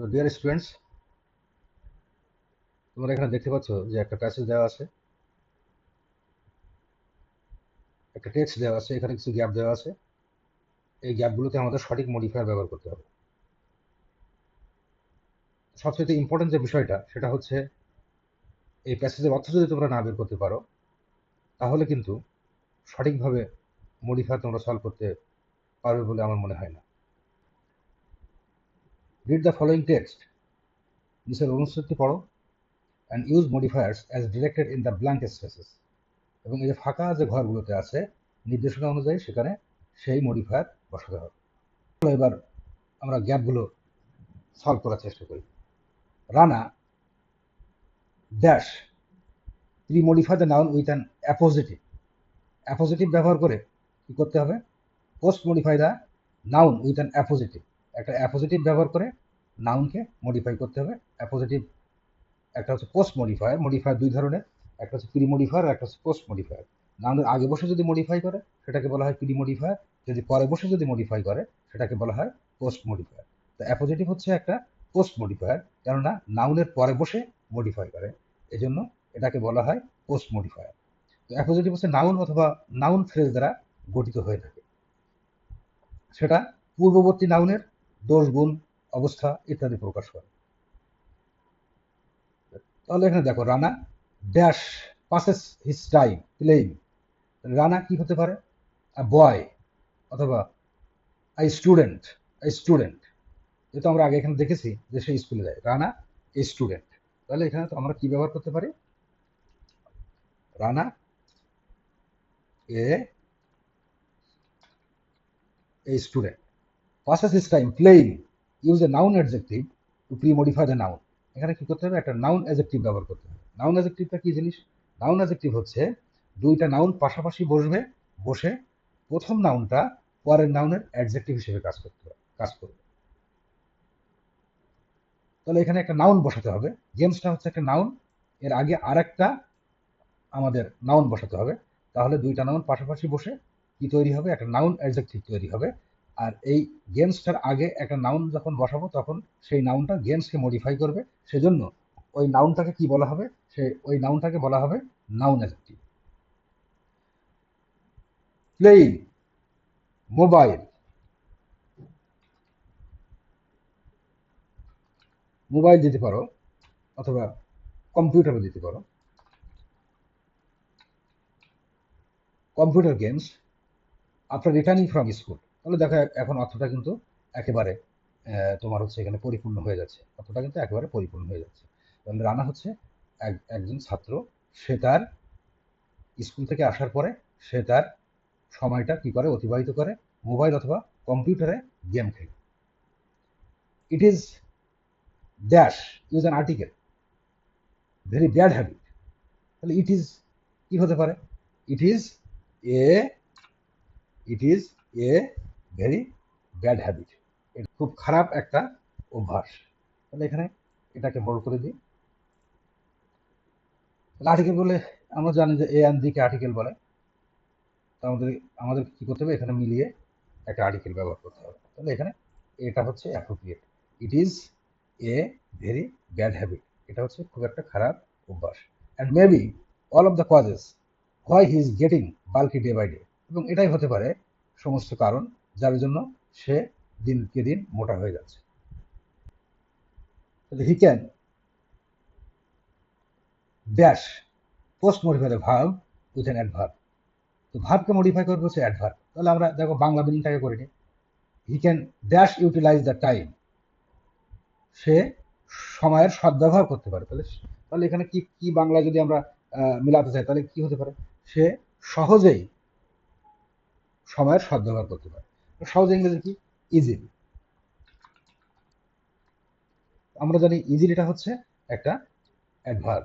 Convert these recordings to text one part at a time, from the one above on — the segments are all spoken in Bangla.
তো ডিয়ার স্টুডেন্টস তোমরা এখানে দেখতে পাচ্ছ যে একটা প্যাসেজ দেওয়া আছে। একটা টেক্সট দেওয়া আছে, এখানে কিছু গ্যাপ দেওয়া আছে। এই গ্যাপগুলোতে আমাদের সঠিক মডিফায়ার ব্যবহার করতে হবে। সবচেয়ে ইম্পর্টেন্ট যে বিষয়টা, সেটা হচ্ছে এই প্যাসেজের অর্থ যদি তোমরা না বের করতে পারো, তাহলে কিন্তু সঠিকভাবে মডিফায়ার তোমরা সলভ করতে পারবে বলে আমার মনে হয় না। রিড দ্য ফলোয়িং টেক্সট নিচের অনুচ্ছেদটি পড়ো. And use modifiers as directed in the blank spaces এবং এই যে ফাঁকা যে ঘরগুলোতে আছে, নির্দেশনা অনুযায়ী সেখানে সেই মডিফায়ার বসাতে হবে। এবার আমরা গ্যাপগুলো সলভ করার চেষ্টা করি। Rana dash pre modify the noun with an appositive appositive ব্যবহার করে কী করতে হবে? Post modify the noun with an appositive একটা অ্যাপোজিটিভ ব্যবহার করে নাউনকে মডিফাই করতে হবে। অ্যাপোজিটিভ একটা হচ্ছে পোস্ট মডিফায়ার মডিফায়ার দুই ধরনের, একটা হচ্ছে প্রি মডিফায়ার একটা হচ্ছে পোস্ট মডিফায়ার নাউনের আগে বসে যদি মডিফাই করে, সেটাকে বলা হয় প্রি মডিফায়ার যদি পরে বসে যদি মডিফাই করে, সেটাকে বলা হয় পোস্ট মডিফায়ার তো অ্যাপোজিটিভ হচ্ছে একটা পোস্ট মডিফায়ার কেননা নাউনের পরে বসে মডিফাই করে, এজন্য এটাকে বলা হয় পোস্ট মডিফায়ার তো অ্যাপোজিটিভ হচ্ছে নাউন অথবা নাউন ফ্রেজ দ্বারা গঠিত হয়ে থাকে। সেটা পূর্ববর্তী নাউনের দোষ গুণ অবস্থা ইত্যাদি প্রকাশ করে। তাহলে এখানে দেখো, Rana dash passes his time playing Rana কি হতে পারে? বয় অথবা আই স্টুডেন্ট আই স্টুডেন্ট। যেহেতু আমরা আগে এখানে দেখেছি যে সে স্কুলে যায়। Rana a student. তাহলে এখানে তো আমরা কি ব্যবহার করতে পারি? Rana a student. student his time time playing use a noun adjective to pre-modify the noun. এখানে কি করতে হবে? একটা নাউন অ্যাজেক্টিভ ব্যবহার করতে হবে। নাউন অ্যাজেক্টিভটা কি জিনিস? নাউন অ্যাজেক্টিভ হচ্ছে দুইটা নাউন পাশাপাশি বসবে, বসে প্রথম নাউনটা পরের নাউনের অ্যাডজেক্টিভ হিসেবে কাজ করতে হবে, কাজ করবে। তাহলে এখানে একটা নাউন বসাতে হবে। গেমসটা হচ্ছে একটা নাউন এর আগে আর একটা আমাদের নাউন বসাতে হবে। তাহলে দুইটা নাউন পাশাপাশি বসে কি তৈরি হবে? একটা নাউন অ্যাডজেক্টিভ তৈরি হবে। আর এই গেমসটার আগে একটা নাউন যখন বসাবো, তখন সেই নাউনটা গেমসকে মডিফাই করবে। সেজন্য ওই নাউনটাকে কি বলা হবে? সে ওই নাউনটাকে বলা হবে noun adjective playing mobile mobile দিতে পারো, অথবা কম্পিউটারও দিতে পারো। Computer games after returning from school তাহলে দেখো, এখন অর্থটা কিন্তু একেবারে তোমার হচ্ছে এখানে পরিপূর্ণ হয়ে যাচ্ছে। অর্থটা কিন্তু একেবারে পরিপূর্ণ হয়ে যাচ্ছে। তাহলে রানা হচ্ছে একজন ছাত্র। সে তার স্কুল থেকে আসার পরে সে তার সময়টা কি করে? অতিবাহিত করে মোবাইল অথবা কম্পিউটারে গেম খেলে। It is dash use an article very bad habit তাহলে ইট ইজ কি হতে পারে? It is a it is a very bad habit এটা খুব খারাপ একটা অভ্যাস। তাহলে এখানে এটাকে বড় করে দিই। আর্টিকেল বলে আমরা জানি যে এ অ্যান্ড দিকে আর্টিকেল বলে। তো আমাদের আমাদের কী করতে হবে? এখানে মিলিয়ে একটা আর্টিকেল ব্যবহার করতে হবে। তাহলে এখানে এটা হচ্ছে appropriate it is a very bad habit এটা হচ্ছে খুব একটা খারাপ অভ্যাস। And maybe all of the causes why he is getting bulky day by day এবং এটাই হতে পারে সমস্ত কারণ যার জন্য সে দিনকে দিন মোটা হয়ে যাচ্ছে। He can dash post modify verb with an adverb তো ভাবকে মডিফাই করবে হচ্ছে অ্যাডভার্ব তাহলে আমরা দেখো বাংলা মিনিংটাকে করে নিই he can dash utilize the time সে সময়ের সদ্ব্যবহার করতে পারে। তাহলে তাহলে এখানে কি কি বাংলা যদি আমরা মিলাতে চাই, তাহলে কি হতে পারে? সে সহজেই সময়ের সদ্ব্যবহার করতে পারে। সহজ ইংরেজি কি? ইজিলি আমরা জানি ইজিলিটা হচ্ছে একটা adverb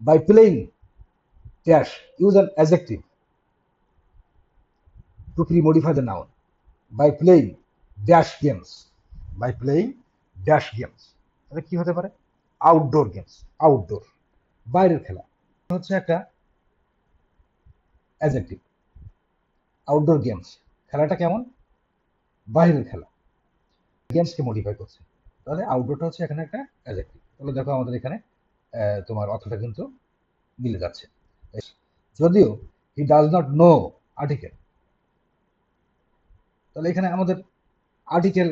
by playing dash use an adjective to pre modify the noun by playing dash games by playing dash games তাহলে কি হতে পারে? আউটডোর গেমস আউটডোর বাইরের খেলা। হচ্ছে একটা অ্যাজেক্টিভ আউটডোর গেমস খেলাটা কেমন? বাইরের খেলা। গেমসকে মডিফাই করছে। তাহলে আউটডোরটা হচ্ছে এখানে একটা অ্যাজেক্টিভ তাহলে দেখো আমাদের এখানে তোমার অর্থটা কিন্তু মিলে যাচ্ছে। যদিও he does not no article তাহলে এখানে আমাদের আর্টিকেল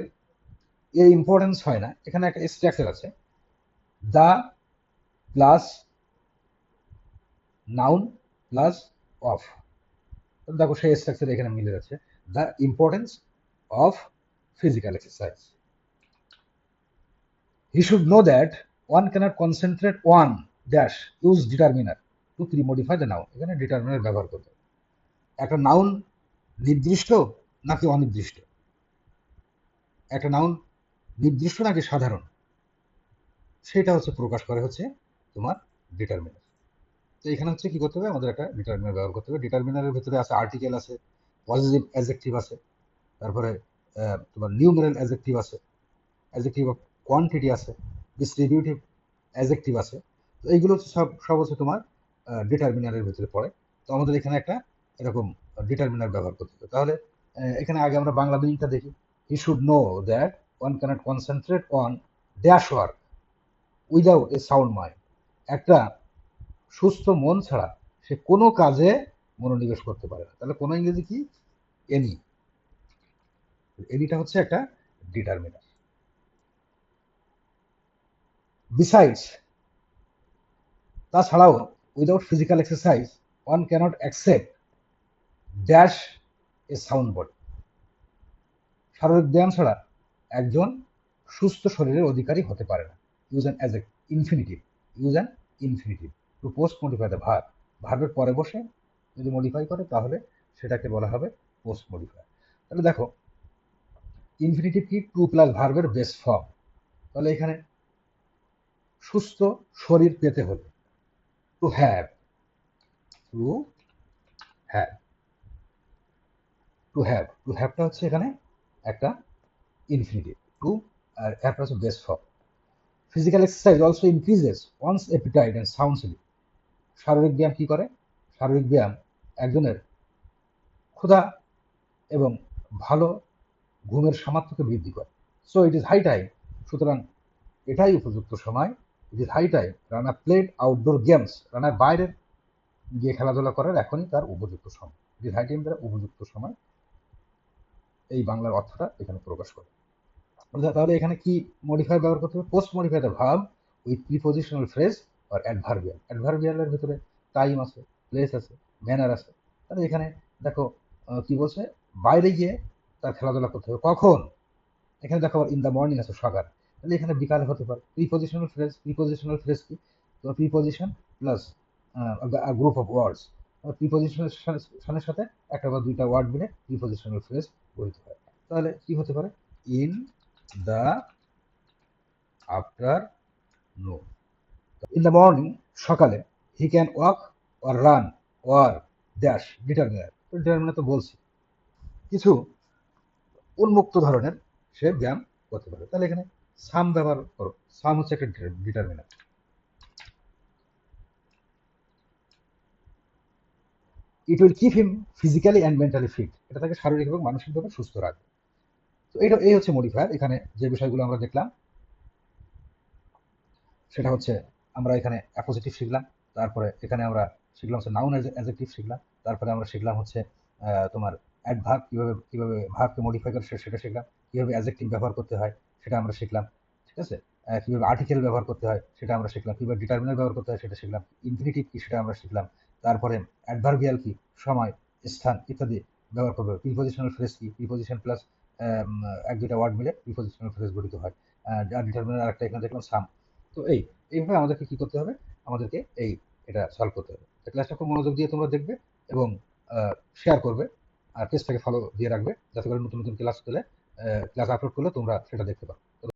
এর ইম্পর্টেন্স হয় না। এখানে একটা স্ট্রাকচার আছে। The plus noun plus of দেখো সেই স্ট্রাকচার এখানে মিলে যাচ্ছে the importance of physical exercise. He should know that one cannot concentrate on dash, use determiner to pre-modify the. এখানে ডিটারমিনার ব্যবহার করতে একটা নাউন নির্দিষ্ট নাকি অনির্দিষ্ট একটা নাউন নির্দিষ্ট নাকি সাধারণ সেটা হচ্ছে প্রকাশ করে হচ্ছে তোমার ডিটারমিনার তো এখানে হচ্ছে কি করতে হবে? আমাদের একটা ডিটারমিনার ব্যবহার করতে হবে। ডিটারমিনারের ভিতরে আছে আর্টিকেল আছে পজিটিভ অ্যাজেক্টিভ আছে, তারপরে তোমার নিউমেরাল অ্যাজেক্টিভ আছে অ্যাজেক্টিভ অফ কোয়ান্টিটি আছে ডিস্ট্রিবিউটিভ অ্যাজেক্টিভ আছে। তো এইগুলো হচ্ছে সব সব হচ্ছে তোমার ডিটারমিনারের ভিতরে পড়ে। তো আমাদের এখানে একটা এরকম ডিটারমিনার ব্যবহার করতে হবে। তাহলে এখানে আগে আমরা বাংলা মিনিংটা দেখি। He should know that one cannot concentrate on dash work without a sound mind একটা সুস্থ মন ছাড়া সে কোনো কাজে মনোনিবেশ করতে পারে না। তাহলে কোনো ইংরেজি কি? এনি। এনিটা হচ্ছে একটা ডিটারমিনার বিসাইডস তাছাড়াও without physical exercise one cannot accept dash a sound body শারীরিক ব্যায়াম ছাড়া একজন সুস্থ শরীরের অধিকারী হতে পারে না। Use an as a infinitive use an infinitive to post modify the verb ভার্বের পরে বসে যদি মডিফাই করে, তাহলে সেটাকে বলা হবে পোস্ট মডিফাই তাহলে দেখো ইনফিনিটিভ কি টু প্লাস ভার্বের বেস ফর্ম তাহলে এখানে সুস্থ শরীর পেতে হলে to have to have to have to হ্যাভটা হচ্ছে এখানে একটা ইনফিনিটিভ টু আর হ্যাভটা হচ্ছে base form physical exercise also increases one's appetite and sound sleep শারীরিক ব্যায়াম কি করে? শারীরিক ব্যায়াম একজনের ক্ষুধা এবং ভালো ঘুমের সামর্থ্যকে বৃদ্ধি করে। So it is high time সুতরাং এটাই উপযুক্ত সময়। It is high time Rana played outdoor games রানার বাইরের গিয়ে খেলাধুলা করার এখনই তার উপযুক্ত সময়। ইট ইজ হাই টাইম দ্বারা উপযুক্ত সময়। এই বাংলার অর্থটা এখানে প্রকাশ করে। তাহলে এখানে কি মডিফাই ব্যবহার করতে হবে? Post modify the verb with prepositional phrase R adverbial অ্যাডভার্বিয়ালের ভিতরে টাইম আছে প্লেস আছে ম্যানার আছে। তাহলে এখানে দেখো কি বলছে? বাইরে গিয়ে তার খেলাধুলা করতে হবে। কখন? এখানে দেখো ইন দ্য মর্নিং আছে সকাল তাহলে এখানে বিকালে হতে পারে। প্রিপোজিশনাল ফ্রেজ প্রিপোজিশনাল ফ্রেজ কি? তো preposition plus group of words প্রিপোজিশনের সাথে একটা বা দুইটা ওয়ার্ড মিলে প্রিপোজিশনাল ফ্রেজ গঠিত হয় তাহলে কি হতে পারে? In the afternoon in the morning সকালে he can walk or run or dash determiner determiner তো বলছি। কিছু উন্মুক্ত ধরনের সে ব্যায়াম করতে পারে। তাহলে এখানে সাম ব্যবহার করো। সাম হচ্ছে একটা determiner it will keep him physically and mentally fit এটা তাকে শারীরিক এবং মানসিকভাবে সুস্থ রাখবে। তো এটা এই হচ্ছে মডিফায়ার এখানে যে বিষয়গুলো আমরা দেখলাম, সেটা হচ্ছে আমরা এখানে অ্যাপোজিটিভ শিখলাম, তারপরে এখানে আমরা শিখলাম হচ্ছে নাউন অ্যাজেক্টিভ শিখলাম, তারপরে আমরা শিখলাম হচ্ছে তোমার অ্যাডভার্ব কীভাবে কীভাবে ভার্বকে মডিফাই করে সেটা শিখলাম, কীভাবে অ্যাজেক্টিভ ব্যবহার করতে হয় সেটা আমরা শিখলাম, ঠিক আছে? কীভাবে আর্টিকেল ব্যবহার করতে হয় সেটা আমরা শিখলাম, কীভাবে ডিটারমিনার ব্যবহার করতে হয় সেটা শিখলাম ইনফিনিটিভ কী সেটা আমরা শিখলাম, তারপরে অ্যাডভার্বিয়াল কি, সময়, স্থান ইত্যাদি ব্যবহার করবে প্রিপোজিশনাল ফ্রেজ কী প্রিপোজিশন প্লাস এক দুটা ওয়ার্ড মিলে প্রিপোজিশনাল ফ্রেজ গঠিত হয় আর ডিটারমিনার আরেকটা এখানে দেখলাম সাম তো এই, এইভাবে আমাদেরকে কি করতে হবে? আমাদেরকে এই এটা সলভ করতে হবে। ক্লাসটা খুব মনোযোগ দিয়ে তোমরা দেখবে এবং শেয়ার করবে আর পেজটাকে ফলো দিয়ে রাখবে। যাতে করে নতুন নতুন ক্লাস পেলে ক্লাস আপলোড করলে তোমরা সেটা দেখতে পারো।